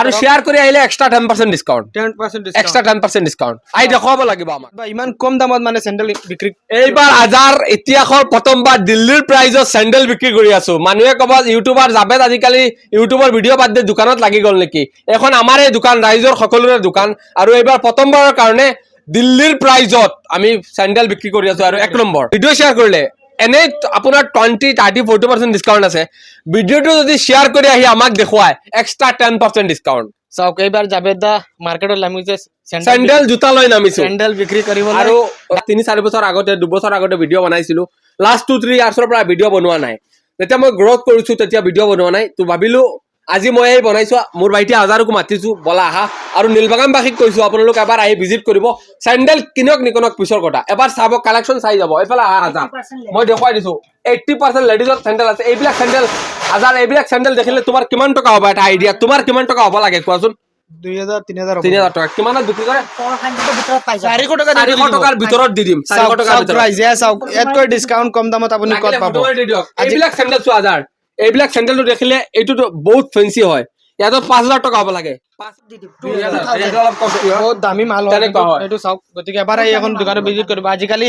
আৰু শ্বেয়াৰ কৰি আহিলে extra ten percent discount ten percent extra ten percent discount আহি দেখুৱাব লাগিব আমাক। ইমান কম দামত মানে চেণ্ডেল বিক্ৰী এইবাৰ আজাৰ ইতিহাসৰ প্ৰথমবাৰ দিল্লীৰ প্ৰাইজত চেণ্ডেল বিক্ৰী কৰি আছো। মানুহে ক'ব ইউটিউবাৰ জাবেদ আজিকালি ইউটিউবৰ ভিডিঅ' বাদ দি দোকানত লাগি গ'ল নেকি? এখন আমাৰ এই দোকান ৰাইজৰ সকলোৰে দোকান। আৰু এইবাৰ প্ৰথমবাৰৰ কাৰণে দিল্লীৰ প্ৰাইজত আমি চেণ্ডেল বিক্ৰী কৰি আছো আৰু এক নম্বৰ। ভিডিঅ' শ্বেয়াৰ কৰিলে। এনেই আপোনাৰ twenty thirty forty percent discount আছে। ভিডিঅ'টো যদি শ্বেয়াৰ কৰি আহি আমাক দেখুৱাই এক্সট্ৰা টেন পাৰ্চেণ্ট ডিছকাউণ্ট চাওক এইবাৰ জাবেদ দা মাৰ্কেটত নামিছে চেণ্ডেল জোতা লৈ নামিছো। চেণ্ডেল বিক্ৰী কৰিব আৰু তিনি চাৰি বছৰ আগতে দুবছৰ আগতে ভিডিঅ' বনাইছিলো। লাষ্ট টু থ্ৰী ইয়াৰ্ছৰ পৰা ভিডিঅ' বনোৱা নাই। যেতিয়া মই গ্ৰ'থ কৰিছো তেতিয়া ভিডিঅ' বনোৱা নাই। তো ভাবিলো আজি মই এই বনাইছো মোৰ ভাইটি হাজাৰকো মাতিছো বলা আহা। আৰু নীলবাগানবাসীক কৈছো আপোনালোক এবাৰ আহি ভিজিট কৰিব। চেণ্ডেল কিনক নিকনক পিছৰ কথা। এবাৰ চাব কালেকশ্যন চাই যাব। এইফালে আহা হাজাৰ। মই দেখুৱাই দিছো এইট্টি পাৰ্চেণ্ট লেডিজৰ চেণ্ডেল আছে। এইবিলাক চেণ্ডেল হাজাৰ এইবিলাক চেণ্ডেল দেখিলে তোমাৰ কিমান টকা হ'ব এটা আইডিয়া তোমাৰ কিমান টকা হ'ব লাগে কোৱাচোন? হাজাৰ তিনি হাজাৰ টকা। কিমানত বিক্ৰী কৰে? চাৰিশ টকা চাৰিশ টকাৰ ভিতৰত দি দিম টকাৰ ভিতৰত। চাওক। ইয়াতকৈ কম দামত আপুনি এইবিলাক চেণ্ডেল চোৱা হাজাৰ। এইবিলাক চেণ্ডেলটো দেখিলে এইটোতো বহুত ফেঞ্চি হয়। ইয়াতো পাঁচ হাজাৰ টকা হ'ব লাগে। দুই হাজাৰ। এইটো অলপ costly হয়। বহুত দামী মাল হয়। তেনেকুৱা হয়। এইটো চাওক। গতিকে এবাৰ আহি এখন দোকানত ভিজিট কৰিব। আজিকালি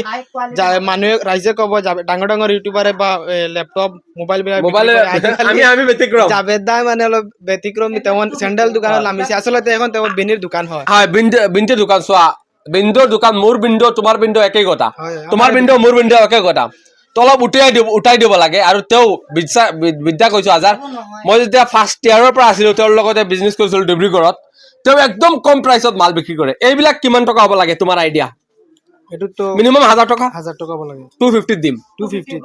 যা- মানুহে ৰাইজে ক'ব যা- ডাঙৰ ডাঙৰ ইউটিউবাৰে বা লেপটপ মোবাইল বিলাক বিক্ৰী মোবাইলে কৰে। আজিকালি আমি আমি ব্যতিক্ৰম। জাবেদ দাই মানে অলপ ব্যতিক্ৰম। তেওঁ চেণ্ডেল দোকানত নামিছে। আচলতে এখন তেওঁৰ বিনিৰ দোকান হয়। হয় বিন্দু বিন্দু দোকান চোৱা। বিন্দুৰ দোকান মোৰ বিন্দু তোমাৰ বিন্দু একেই কথা। হয়, তোমাৰ আমাৰ বিন্দু মোৰ বিন্দু একে কথা। তো অলপ উঠাই দিব উঠাই দিব লাগে। আৰু তেওঁ বিদ্যা কৈছো আজাৰ। মই যেতিয়া ফাৰ্ষ্ট ইয়াৰৰ পৰা আছিলো তেওঁৰ লগতে বিজনেছ কৰিছিলো ডিব্ৰুগড়ত তেওঁ একদম কম প্ৰাইচত মাল বিক্ৰী কৰে। এইবিলাক কিমান টকা হ'ব লাগে তোমাৰ আইডিয়া মিনিমাম হাজাৰ টকা? হাজাৰ টকা হ'ব লাগে। টু ফিফটিত দিম। টু ফিফটি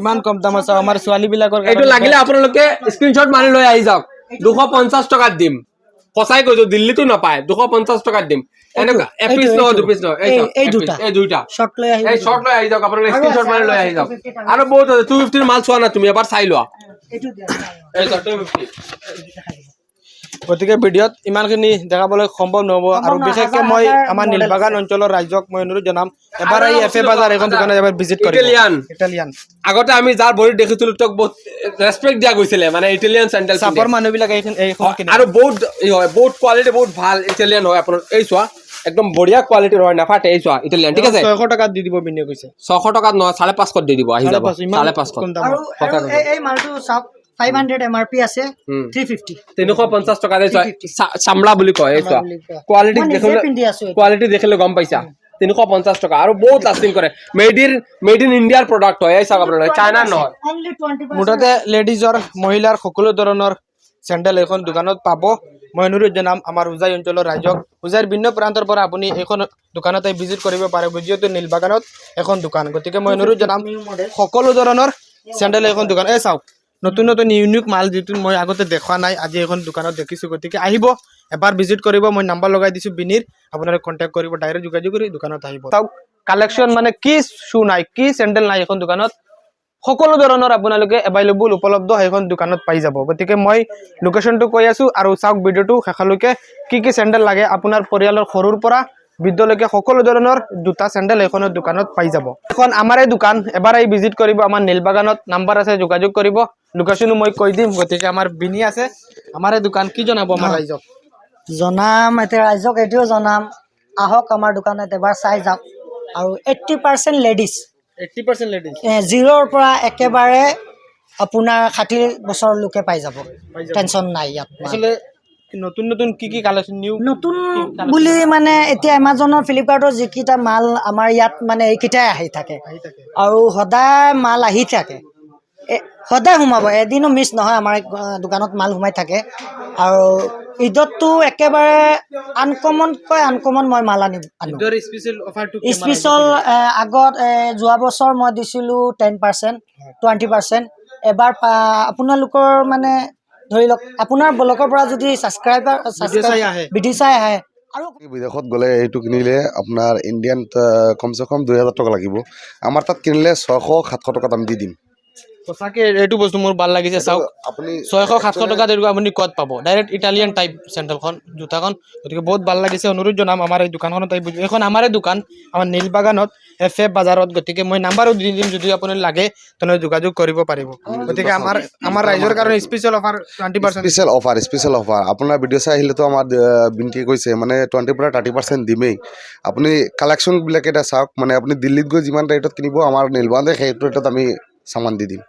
ইমান কম দামত চাওক আমাৰ ছোৱালী বিলাকৰ এইটো লাগিলে আপোনালোকে স্ক্ৰীনশ্বট মাৰি লৈ আহি যাওক। দুশ পঞ্চাছ টকাত দিম। সঁচাই কৈছো দিল্লীতো নাপায়। দুশ পঞ্চাছ টকাত দিম। এনেকুৱা এপিচ এইটো, নহয় এইটো। দুপিচ নহয় এই এই- চাওক, এই এপিচ, দুটা। এই দুইটা শ্বৰ্ট লৈ আহিব এই শ্বৰ্ট লৈ আহি যাওক আপোনালোকে আৰু স্ক্ৰীনশ্বট আছে, মাৰি লৈ আৰু আহি আছে, যাওক 250 টকা। আৰু বহুত টু ফিফটিৰ মাল চোৱা না তুমি এবাৰ চাই লোৱা এইটো দিয়া, এই চাওক, 250 গতিকে ভিডিঅ'ত ইমানখিনি দেখাবলৈ সম্ভৱ নহ'ব আৰু বিশেষকৈ মই আমাৰ নীলবাগান অঞ্চলৰ ৰাইজক মই অনুৰোধ জনাম এবাৰ এই এফ এ বাজাৰ এখন। দোকানত এবাৰ ভিজিট কৰিব ইটালিয়ান। ইটালিয়ান আগতে আমি যাৰ ভৰিত দেখিছিলো তেওঁক বহুত ৰেচপেক্ট দিয়া গৈছিলে মানে ইটালিয়ান চেণ্ডেল চাপৰ মানুহবিলাক আৰু বহুত হয় বহুত কোৱালিটি বহুত ভালো ইটালিয়ান হয় আপোনাৰ এই চোৱা একদম বঢ়িয়া কোৱালিটিৰ হয় নাফাটে এই চোৱা ইটালিয়ান ঠিক আছে? ছয়শো টকাত দি দিব বিনিয়োগ ছশ টকাত নহয় চাৰে পাঁচশত দি দিব আহি যাব। পাঁচশো, ইমান চাৰে পাঁচশত কম দামত। আৰু। এই- মালটো চাওক five hundred M R P আছে উম। থ্ৰী ফিফটি তিনিশ পঞ্চাছ টকাতে চোৱা 350 বুলি কয় এই চোৱা। কোৱালিটি দেখিলে কোৱালিটি দেখিলে গম পাইছা। তিনিশ পঞ্চাছ টকা। আৰু বহুত লাষ্টিং কৰে। মেড ইন মেড ইন ইণ্ডিয়াৰ প্ৰডাক্ট হয় এই চাওক আপোনালোকে। চাইনাৰ নহয়। মুঠতে লেডিজৰ মহিলাৰ সকলো ধৰণৰ চেণ্ডেল এখন দোকানত পাব। মই অনুৰোধ জনাম আমাৰ উজাই অঞ্চলৰ ৰাইজক। উজাইৰ ভিন্ন প্ৰান্তৰ পৰা আপুনি এইখন দোকানতে ভিজিট কৰিব পাৰে, যিহেতু নীলবাগানত এখন দোকান। গতিকে মই অনুৰোধ জনাম সকলো ধৰণৰ চেণ্ডেল এখন দোকান। এই চাওক, নতুন নতুন ইউনিক মাল যিটো মই আগতে দেখা নাই, আজি এখন দোকানত দেখিছোঁ। গতিকে আহিব, এবাৰ ভিজিট কৰিব, মই নাম্বাৰ লগাই দিছোঁ বিনিৰ, আপোনালোকে কণ্টেক্ট কৰিব ডাইৰেক্ট যোগাযোগ কৰি দোকানত আহিব। চাওক কালেকশ্যন মানে কি শ্বু নাই, কি চেণ্ডেল নাই এখন দোকানত। সকলো ধৰণৰ আপোনালোকে এভেইলেবল উপলব্ধ সেইখন দোকানত পাই যাব। গতিকে মই লোকেশ্যনটো কৈ আছোঁ আৰু চাওক ভিডিঅ'টো শেষলৈকে কি কি চেণ্ডেল লাগে আপোনাৰ পৰিয়ালৰ সৰুৰ পৰা বৃদ্ধলৈকে সকলো ধৰণৰ জোতা চেণ্ডেল এইখনৰ দোকানত পাই যাব। এখন আমাৰে দোকান এবাৰ আহি ভিজিট কৰিব আমাৰ নীলবাগানত নাম্বাৰ আছে যোগাযোগ কৰিব। লোকেশ্যনো মই কৈ দিম গতিকে আমাৰ বিনি আছে। আমাৰে দোকান কি জনাব আমাৰ ৰাইজক? জনাম এতিয়া ৰাইজক এইটোও জনাম। আহক আমাৰ দোকানত এবাৰ চাই যাওক। আৰু এইট্টি পাৰ্চেণ্ট লেডিজ জিৰ'ৰ পৰা একেবাৰে আপোনাৰ ষাঠি বছৰ লোকে পাই যাব। টেনশ্যন নাই ইয়াত নতুন নতুন কি কি কালেকশ্যন নিউ নতুন বুলি মানে এতিয়া এমাজনৰ ফ্লিপকাৰ্টৰ যিকেইটা মাল আমাৰ ইয়াত মানে এইকেইটাই আহি থাকে। আৰু সদায় মাল আহি থাকে। সদায় সোমাব। এদিনো মিছ নহয় আমাৰ দোকানত মাল সোমাই থাকে। আৰু ঈদততো একেবাৰে আনকমনকৈ আনকমন মই মাল আনি আনো। ঈদৰ স্পেচিয়েল আগত যোৱা বছৰ মই দিছিলোঁ টেন পাৰ্চেণ্ট টুৱেণ্টি পাৰ্চেণ্ট এবাৰ আপোনালোকৰ মানে ধৰি লওক আপোনাৰ ব্লকৰ পৰা যদি ছাবস্ক্ৰাইবাৰ। ভিডিঅ' চাই আহে। আৰু বিদেশত গ'লে এইটো কিনিলে আপোনাৰ ইণ্ডিয়ান কমচে কম দুই হাজাৰ টকা লাগিব। আমাৰ তাত কিনিলে ছয়শো সাতশ টকাত আমি দি দিম। সঁচাকে এইটো বস্তু মোৰ ভালো লাগিছে চাওক। আপুনি ছয়শো সাতশ টকা তেনেকুৱা আপুনি ক'ত পাব? ডাইৰেক্ট ইটালিয়ান টাইপ চেণ্ডেলখন জোতাখন। গতিকে বহুত ভালো লাগিছে অনুৰোধ জনাম আমাৰ এই দোকানখনত আহি বুজি এইখন আমাৰে দোকান আমাৰ নীলবাগানত এফ এফ বাজাৰত। গতিকে মই নাম্বাৰো দি দিম যদি আপুনি লাগে তেনেহ'লে যোগাযোগ কৰিব পাৰিব। গতিকে আমাৰ আমাৰ ৰাইজৰ কাৰণে special offer twenty percent special offer special offer আপোনাৰ ভিডিঅ' চাই আহিলেতো আমাৰ আহ, কৈছে মানে টুৱেণ্টিৰ পৰা থাৰ্টি পাৰ্চেণ্ট দিমেই। আপুনি কালেকশ্যনবিলাক এটা চাওক মানে আপুনি দিল্লীত গৈ যিমান ৰেটত কিনিব আমাৰ নীলবান্ধে সেইটো ৰেটত আমি চামান দি দিম।